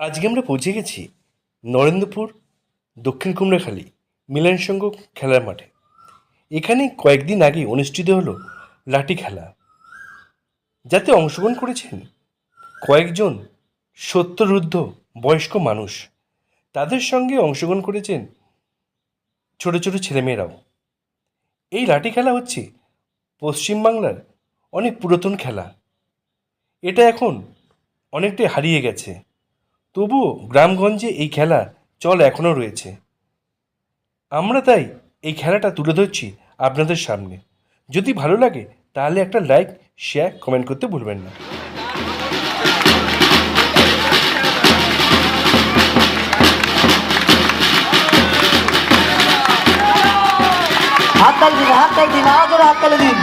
আজকে আমরা পৌঁছে গেছি নরেন্দ্রপুর, দক্ষিণ কুমড়াখালী মিলন সংঘ খেলার মাঠে। এখানে কয়েকদিন আগে অনুষ্ঠিত হলো লাঠি খেলা। যাতে অংশগ্রহণ করেছেন কয়েকজন সত্যরুদ্ধ বয়স্ক মানুষ, তাদের সঙ্গে অংশগ্রহণ করেছেন ছোট ছোট ছেলেমেয়েরাও। এই লাঠি খেলা হচ্ছে পশ্চিমবাংলার অনেক পুরাতন খেলা। এটা এখন অনেকটাই হারিয়ে গেছে। তবুও গ্রামগঞ্জে এই খেলা চল এখনও রয়েছে। আমরা তাই এই খেলাটা তুলে ধরছি আপনাদের সামনে। যদি ভালো লাগে, তাহলে একটা লাইক শেয়ার কমেন্ট করতে ভুলবেন না। হাত দিন হাত দিন হাত দিন।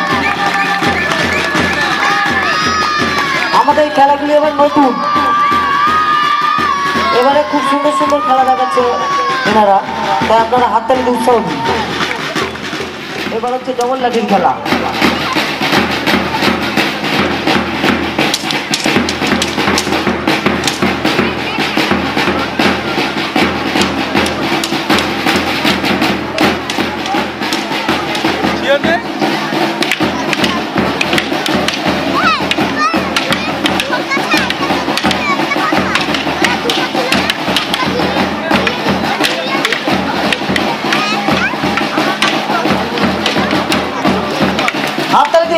আমাদের খেলাগুলি এবার নতুন। এবারে খুব সুন্দর সুন্দর খেলা দেখাচ্ছে এনারা। তাই আপনারা হাত তালি দিয়ে উৎসাহ দিন। এবার হচ্ছে ডবল লাঠির খেলা। হাত তালি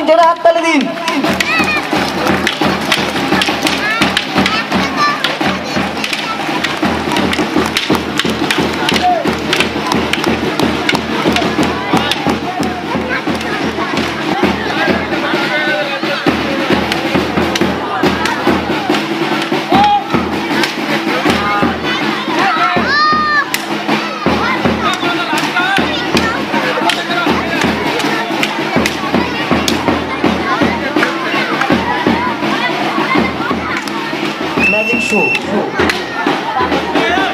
জোরে হাততালি দিন।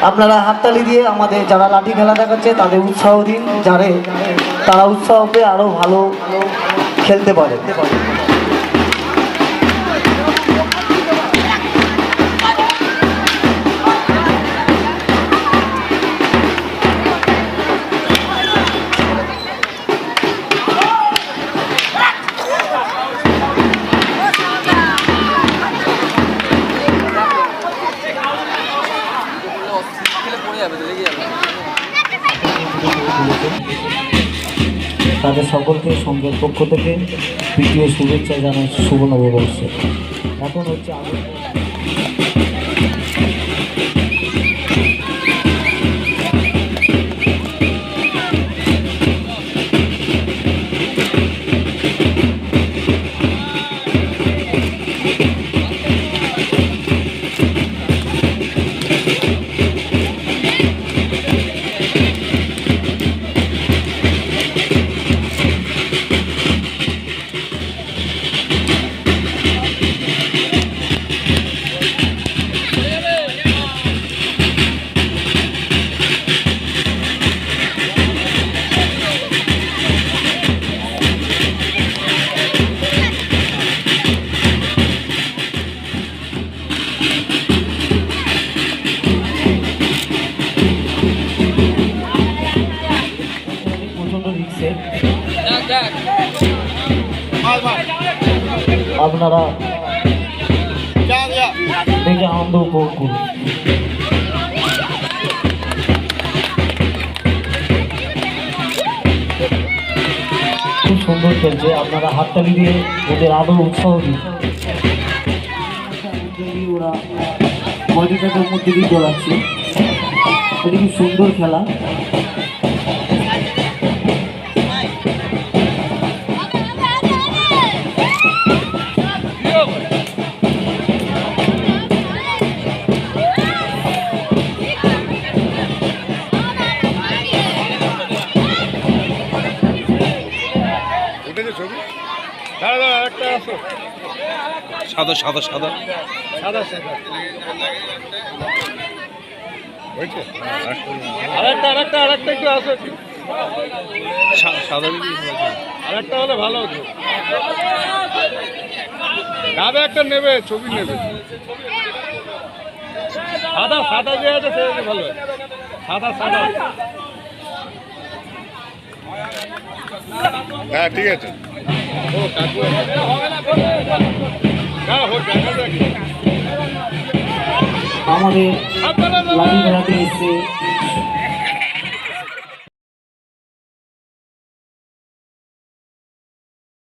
আপনারা হাততালি দিয়ে আমাদের যারা লাঠি খেলা দেখাচ্ছে, তাদের উৎসাহ দিন, যারে তারা উৎসাহ পেয়ে আরও ভালো খেলতে পারে। তাদের সকলকে সঙ্গের পক্ষ থেকে পিটিও শুভেচ্ছা জানাই শুভ নববর্ষ। এখন হচ্ছে আপনারা দেখে আনন্দ উপভোগ করুন। খুব সুন্দর খেলছে, আপনারা হাততালি দিয়ে ওদের আরও উৎসাহ দিন। ওরা বডিটাকে মধ্যে দিয়ে দৌড়াচ্ছে। এটি খুব সুন্দর খেলা। সাদা সাদা সাদা। সাদা আরেকটা আরেকটা আরেকটা একটু আসো সাদা আরেকটা হলে ভালো হতো। দাদা একটা নেবে ছবি নেবে। সাদা সাদা যে আছে সে ভালো সাদা সাদা। হ্যাঁ ঠিক আছে। আমাদের লাঠি ধরাতে এসছে।